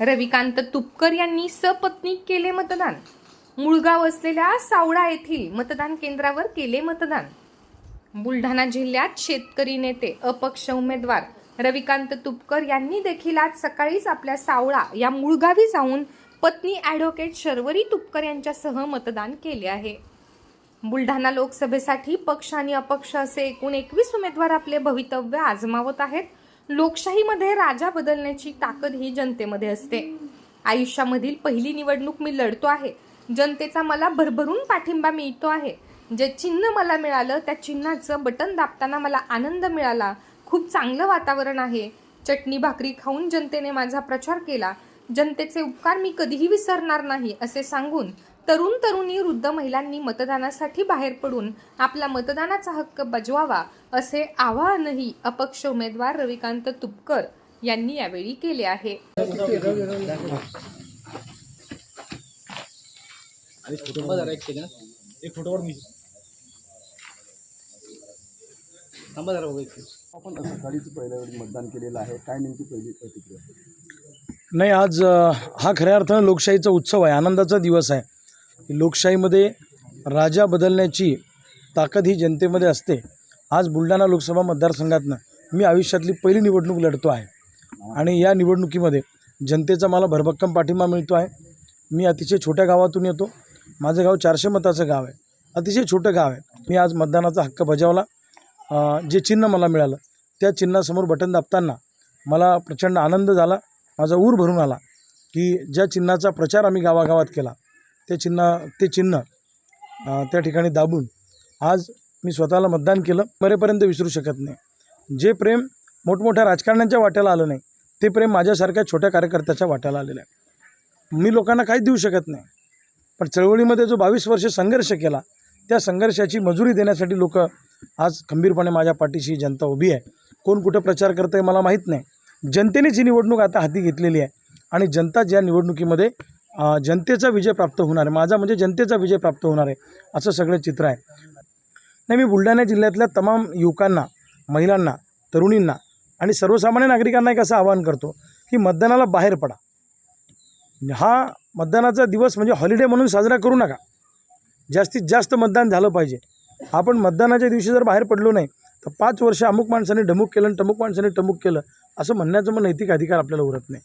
रविकांत तुपकर यांनी सपत्नीक केले मतदान. मुळगाव असलेल्या सावळा येथील मतदान केंद्रावर केले मतदान. बुलढाणा जिल्ह्यात शेतकरी नेते अपक्ष उमेदवार रविकांत तुपकर यांनी देखील आज सकाळीच आपल्या सावळा या मुळगावी जाऊन पत्नी ॲडव्होकेट शर्वरी तुपकर यांच्यासह मतदान केले आहे. बुलढाणा लोकसभेसाठी पक्ष आणि अपक्ष असे एकूण एकवीस उमेदवार आपले भवितव्य आजमावत आहेत. लोकशाहीमध्ये राजा बदलण्याची ताकद ही जनतेमध्ये असते. आयुष्यामधील पहिली निवडणूक मी लढतो आहे. जनतेचा मला भरभरून पाठिंबा मिळतो आहे. जे चिन्ह मला मिळालं त्या चिन्हाचं बटन दाबताना मला आनंद मिळाला. खूप चांगलं वातावरण आहे. चटणी भाकरी खाऊन जनतेने माझा प्रचार केला. जनतेचे उपकार मी कधीही विसरणार नाही असे सांगून तरुण तरुणी वृद्ध महिलांनी मतदानासाठी बाहेर पडून आपला मतदानाचा हक्क बजवावा असे आवाहनही अपक्ष उमेदवार रविकांत तुपकर यांनी यावेळी केले आहे. आपण सकाळीच पहिल्या वेळी मतदान केलेलं आहे. काय नेमकी पहिली प्रतिक्रिया? नाही आज हा खऱ्या अर्थानं लोकशाहीचा उत्सव आहे. आनंदाचा दिवस आहे. लोकशाहीमध्ये राजा बदलण्याची ताकद ही जनतेमध्ये असते. आज बुलढाणा लोकसभा मतदारसंघातनं मी आयुष्यातली पहिली निवडणूक लढतो आहे. आणि या निवडणुकीमध्ये जनतेचा मला भरभक्कम पाठिंबा मिळतो आहे. मी अतिशय छोट्या गावातून येतो. माझं गाव चारशे मताचं गाव आहे. अतिशय छोटं गाव आहे. मी आज मतदानाचा हक्क बजावला. जे चिन्ह मला मिळालं त्या चिन्हासमोर बटन दाबताना मला प्रचंड आनंद झाला. माझा ऊर भरून आला की ज्या चिन्हाचा प्रचार आम्ही गावागावात केला ते चिन्ह ते चिन्ह त्या ठिकाणी दाबून आज मी स्वतःला मतदान केलं. मरेपर्यंत विसरू शकत नाही. जे प्रेम मोठमोठ्या राजकारण्यांच्या वाट्याला आलं नाही ते प्रेम माझ्यासारख्या छोट्या कार्यकर्त्याच्या वाट्याला आलेलं आहे. मी लोकांना काहीच देऊ शकत नाही. पण चळवळीमध्ये जो बावीस वर्ष संघर्ष केला त्या संघर्षाची मजुरी देण्यासाठी लोक आज खंबीरपणे माझ्या पाठीशी जनता उभी आहे. कोण कुठं प्रचार करतं आहे मला माहीत नाही. जनतेनेच ही निवडणूक आता हाती घेतलेली आहे. आणि जनता ज्या निवडणुकीमध्ये जनतेचा विजय प्राप्त होणार आहे. माझा म्हणजे जनतेचा विजय प्राप्त होणार आहे. असं सगळं चित्र आहे. नाही मी बुलढाणा जिल्ह्यातल्या तमाम युवकांना महिलांना तरुणींना आणि सर्वसामान्य नागरिकांना एक असं आवाहन करतो की मतदानाला बाहेर पडा. हा मतदानाचा दिवस म्हणजे हॉलिडे म्हणून साजरा करू नका. जास्तीत जास्त मतदान झालं पाहिजे. आपण मतदानाच्या दिवशी जर बाहेर पडलो नाही तर पाच वर्ष अमुक माणसाने डमुक केलं आणि टमुक माणसाने टमुक केलं असं म्हणण्याचं मग नैतिक अधिकार आपल्याला उरत नाही.